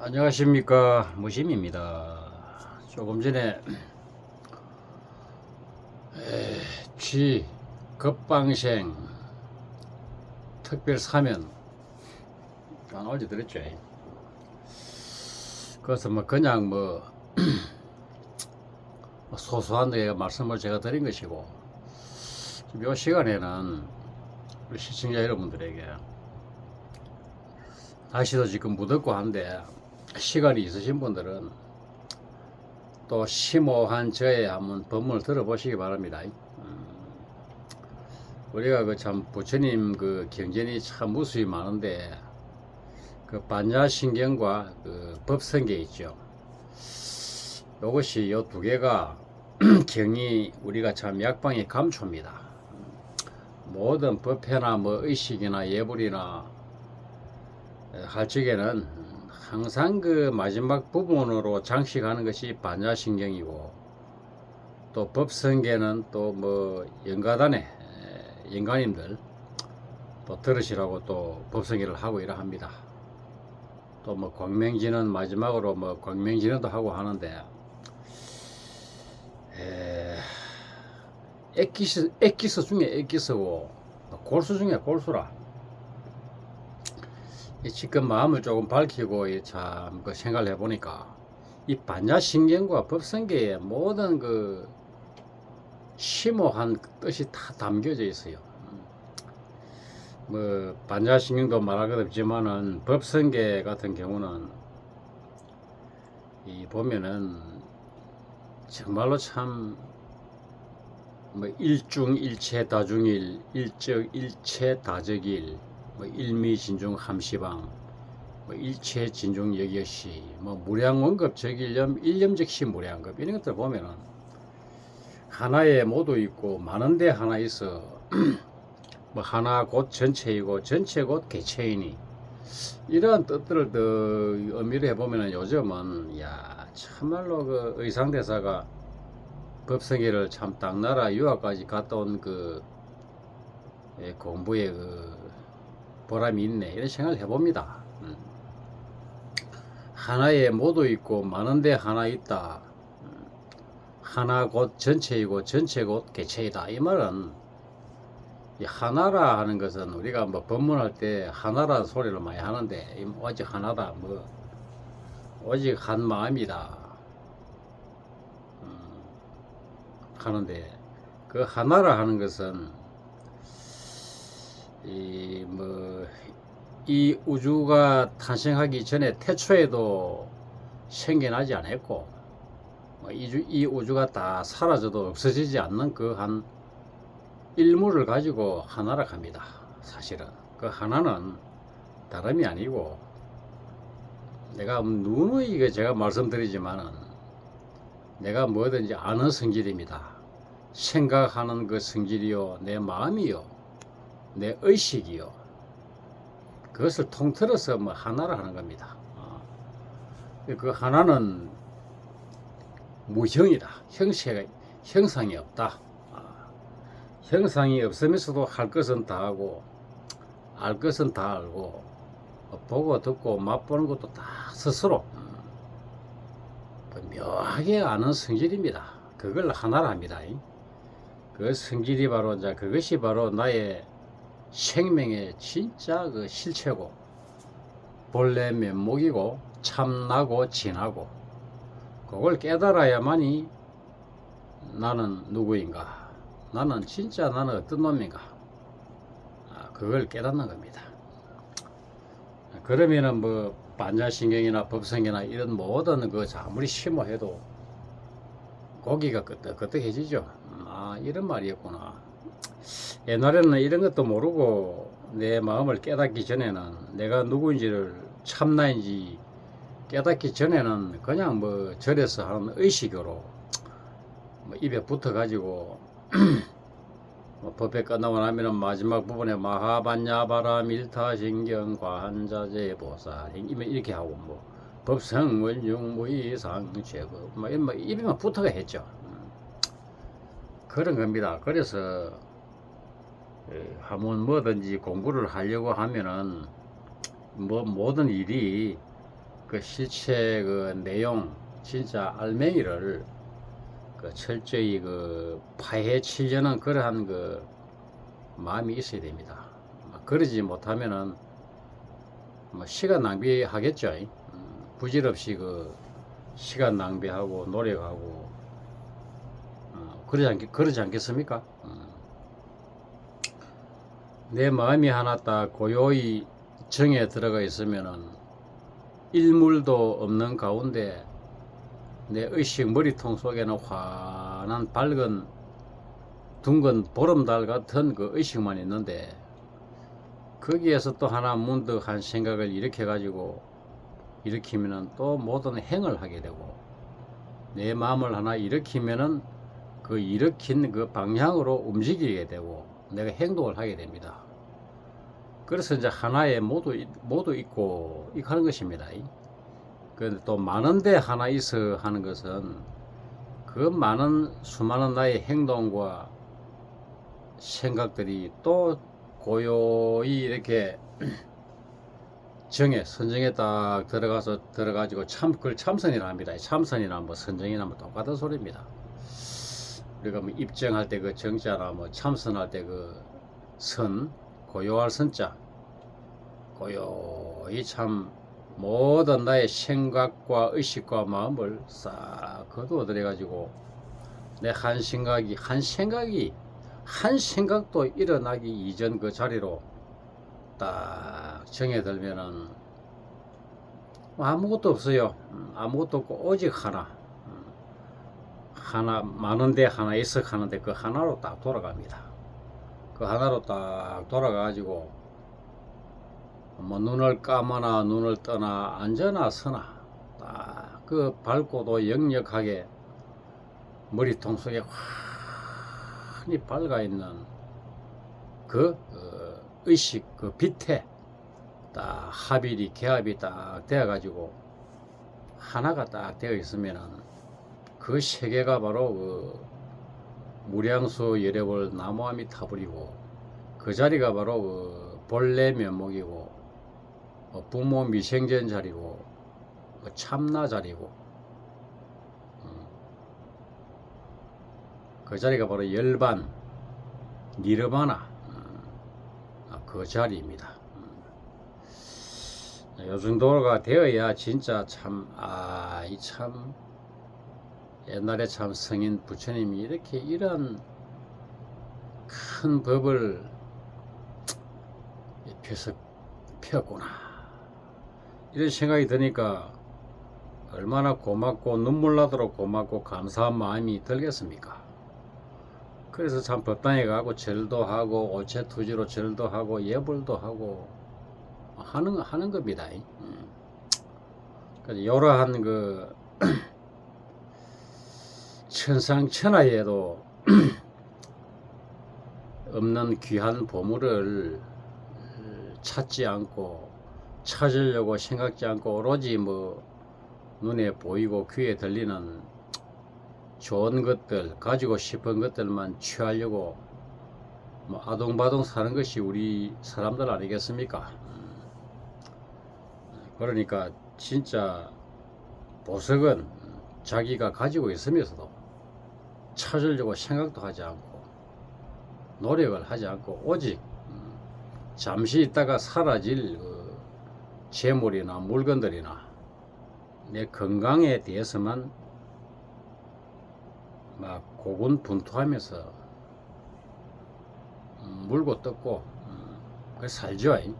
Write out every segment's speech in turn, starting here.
안녕하십니까 무심입니다. 조금 전에 에, 쥐 급방생 특별 사면 안 올려드렸죠. 그래서 뭐 그냥 뭐 소소한 데 말씀을 제가 드린 것이고 이 시간에는 우리 시청자 여러분들에게 날씨도 지금 무덥고 한데 시간이 있으신 분들은 또 심오한 저의 한번 법문을 들어보시기 바랍니다. 음, 우리가 그 참 부처님 그 경전이 참 무수히 많은데 그 반야신경과 그 법성계 있죠. 이것이 요 두 개가 경이 우리가 참 약방의 감초입니다. 모든 법회나 뭐 의식이나 예불이나 할 적에는 항상 그 마지막 부분으로 장식하는 것이 반야신경이고 또 법성계는 또 뭐 연가단의 연가님들 또 들으시라고 또 법성계를 하고 이러 합니다. 또 뭐 광명진은 마지막으로 뭐 광명진도 하고 하는데 에, 엑기스 엑기스 중에 엑기스고 골수 중에 골수라. 이 지금 마음을 조금 밝히고 참 그 생각을 해보니까 이 반야신경과 법성계의 모든 그 심오한 뜻이 다 담겨져 있어요. 음. 뭐 반야신경도 말할 것 없지만은 법성계 같은 경우는 이 보면은 정말로 참 뭐 일중 일체 다중일 일적 일체 다적일 뭐 일미진중 함시방 뭐 일체 진중 여기시 뭐 무량원급 적일념 일념즉시 무량급 이런 것들 보면은 하나에 모두 있고 많은데 하나 있어. 뭐 하나 곧 전체이고 전체 곧 개체이니. 이러한 뜻들을 더 의미를 해보면은 요즘은 야 참말로 그 의상대사가 법성계를 참 땅나라 유학까지 갔다 온그 예, 공부의 그 보람이 있네 이런 생각을 해봅니다. 음. 하나에 모두 있고 많은데 하나 있다. 음. 하나 곧 전체이고 전체 곧 개체이다. 이 말은 이 하나라 하는 것은 우리가 뭐 법문할 때 하나라는 소리를 많이 하는데 이 오직 하나다 뭐 오직 한 마음이다 음, 하는데 그 하나라 하는 것은 이 뭐 이 우주가 탄생하기 전에 태초에도 생겨나지 않았고 뭐 이, 주- 이 우주가 다 사라져도 없어지지 않는 그 한 일물을 가지고 하나라 합니다. 사실은 그 하나는 다름이 아니고 내가 누누이 이거 제가 말씀드리지만은 내가 뭐든지 아는 성질입니다. 생각하는 그 성질이요, 내 마음이요, 내 의식이요. 그것을 통틀어서 뭐 하나라 하는 겁니다. 어. 그 하나는 무형이다. 형체가 형상이 없다. 아, 형상이 없으면서도 할 것은 다 하고 알 것은 다 알고 어, 보고 듣고 맛보는 것도 다 스스로 음, 그 묘하게 아는 성질입니다. 그걸 하나라 합니다. 그 성질이 바로 이제 그것이 바로 나의 생명의 진짜 그 실체고 본래 면목이고 참나고 진하고 그걸 깨달아야만이 나는 누구인가? 나는 진짜 나는 어떤 놈인가? 아, 그걸 깨닫는 겁니다. 그러면은 뭐 반야신경이나 법성이나 이런 모든 그 아무리 심오해도 고기가 끄떡끄떡해지죠. 음, 아 이런 말이었구나 옛날에는 이런 것도 모르고 내 마음을 깨닫기 전에는 내가 누구인지를 참나인지 깨닫기 전에는 그냥 뭐 절에서 하는 의식으로 뭐 입에 붙어 가지고 뭐 법회 끝나고 나면은 마지막 부분에 마하반야바라 밀타신경 관자재 보살 이렇게 하고 뭐 법성 원중 무이상 제법 뭐 이런 뭐 입에만 붙어가 했죠. 음. 그런 겁니다. 그래서 에, 하면 뭐든지 공부를 하려고 하면은 뭐 모든 일이 그 실체 그 내용 진짜 알맹이를 그 철저히 그 파헤치려는 그러한 그 마음이 있어야 됩니다. 뭐 그러지 못하면은 뭐 시간 낭비하겠죠. 음, 부질없이 그 시간 낭비하고 노력하고 어, 그러지 않겠 그러지 않겠습니까? 음. 내 마음이 하나 딱 고요히 정에 들어가 있으면은 일물도 없는 가운데 내 의식 머리통 속에는 환한 밝은 둥근 보름달 같은 그 의식만 있는데 거기에서 또 하나 문득 한 생각을 일으켜 가지고 일으키면은 또 모든 행을 하게 되고 내 마음을 하나 일으키면은 그 일으킨 그 방향으로 움직이게 되고 내가 행동을 하게 됩니다. 그래서 이제 하나에 모두 있- 모두 있고 이렇게 하는 것입니다. 그런데 또 많은데 하나 있어 하는 것은 그 많은 수많은 나의 행동과 생각들이 또 고요히 이렇게 정에 선정에 딱 들어가서 들어가지고 참 그걸 참선이라 합니다. 참선이나 뭐 선정이나 뭐 똑같은 소리입니다. 우리가 뭐 입정할 때 그 정자나 뭐 참선할 때 그 선 고요할 선자 고요히 참 모든 나의 생각과 의식과 마음을 싹 거두어들여 가지고 내 한 생각이 한 생각이 한 생각도 일어나기 이전 그 자리로 딱 정해 들면은 뭐 아무것도 없어요. 음, 아무것도 없고 오직 하나. 음, 하나 많은데 하나 있어 하는데 그 하나로 딱 돌아갑니다. 그 하나로 딱 돌아가 가지고 뭐 눈을 감거나 눈을 떠나 앉거나 서나 딱 그 밝고도 역력하게 머리통 속에 환히 밝아 있는 그 어, 의식 그 빛에 딱 합일이 개합이 딱 되어 가지고 하나가 딱 되어 있으면은 그 세계가 바로 그 무량수 여력을 나무함이 타버리고 그 자리가 바로 그 본래 면목이고 어, 부모 미생전 자리고 뭐 참나 자리고 음. 그 자리가 바로 열반 니르바나 음, 아, 그 자리입니다. 음. 요 정도가 되어야 진짜 참 아 이 참 옛날에 참 성인 부처님이 이렇게 이런 큰 법을 펴서 폈구나 이런 생각이 드니까 얼마나 고맙고 눈물 나도록 고맙고 감사한 마음이 들겠습니까? 그래서 참 법당에 가고 절도 하고 오체 투지로 절도 하고 예불도 하고 하는 하는 겁니다. 음. 그래서 이러한 그 천상 천하에도 없는 귀한 보물을 찾지 않고 찾으려고 생각지 않고 오로지 뭐 눈에 보이고 귀에 들리는 좋은 것들 가지고 싶은 것들만 취하려고 뭐 아동바동 사는 것이 우리 사람들 아니겠습니까? 음. 그러니까 진짜 보석은 자기가 가지고 있으면서도 찾으려고 생각도 하지 않고 노력을 하지 않고 오직 음, 잠시 있다가 사라질 그 재물이나 물건들이나 내 건강에 대해서만 막 고군분투하면서 음, 물고 뜯고 음, 그 살죠. 음.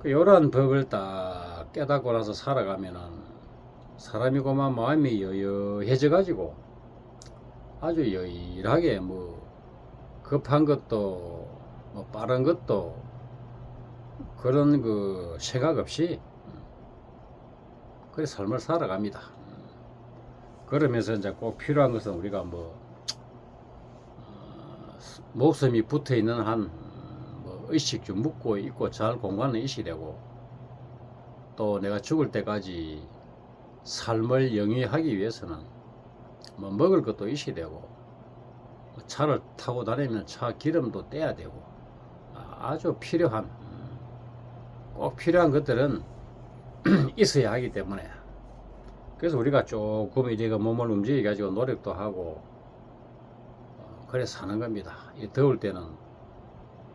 그 이러한 법을 딱 깨닫고 나서 살아가면은 사람이 고만 마음이 여여해져 가지고 아주 여일하게 뭐 급한 것도 뭐 빠른 것도 그런 그 생각 없이 그래 삶을 살아갑니다. 그러면서 이제 꼭 필요한 것은 우리가 뭐 어, 목숨이 붙어 있는 한 뭐 의식 좀 묻고 있고 잘 공간은 있어야 되고 또 내가 죽을 때까지 삶을 영위하기 위해서는 뭐 먹을 것도 있어야 되고 뭐 차를 타고 다니면 차 기름도 떼야 되고 아, 아주 필요한 음, 꼭 필요한 것들은 있어야 하기 때문에 그래서 우리가 조금 이제가 몸을 움직여 가지고 노력도 하고 어, 그래 사는 겁니다. 이 더울 때는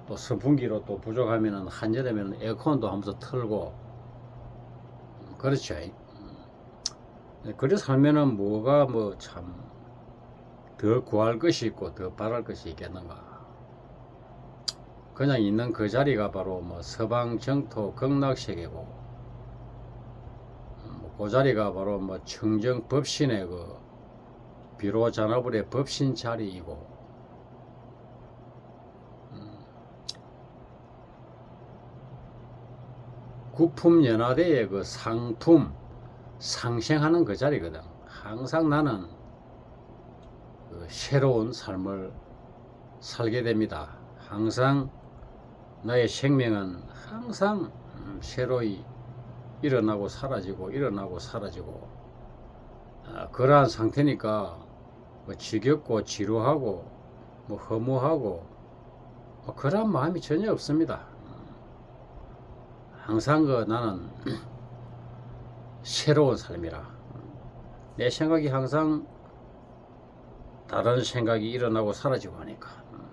또 선풍기로 또 부족하면은 한여름에는 에어컨도 하면서 틀고 음, 그렇죠. 음. 그래 살면은 뭐가 뭐 참 더 구할 것이 있고 더 바랄 것이 있겠는가. 그냥 있는 그 자리가 바로 뭐 서방 정토 극락세계고 음, 뭐그 자리가 바로 뭐 청정 법신의 그 비로 잔화불의 법신 자리이고 음, 구품 연화대의 그 상품 상생하는 그 자리거든. 항상 나는 그 새로운 삶을 살게 됩니다. 항상 나의 생명은 항상 음, 새로이 일어나고 사라지고 일어나고 사라지고 아, 그러한 상태니까 뭐 지겹고 지루하고 뭐 허무하고 뭐 그런 마음이 전혀 없습니다. 음, 항상 그 나는 새로운 삶이라. 음, 내 생각이 항상 다른 생각이 일어나고 사라지고 하니까. 음,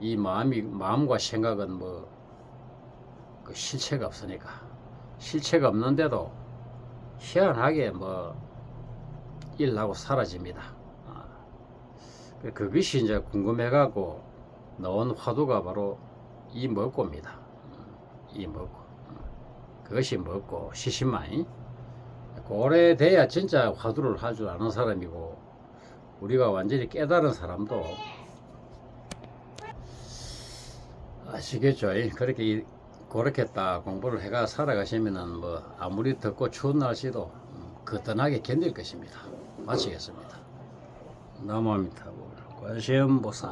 이 마음이 마음과 생각은 뭐 그 실체가 없으니까. 실체가 없는데도 희한하게 뭐 일하고 사라집니다. 아, 그- 그것이 이제 궁금해가고 넣은 화두가 바로 이 먹고입니다. 음, 이 먹고. 음, 그것이 먹고 시신마이 오래 돼야 진짜 화두를 할 줄 아는 사람이고 우리가 완전히 깨달은 사람도 아시겠죠? 이 그렇게 이- 그렇게 딱 공부를 해가 살아가시면은 뭐 아무리 덥고 추운 날씨도 음, 거뜬하게 견딜 것입니다. 마치겠습니다. 남아미타불 관세음보살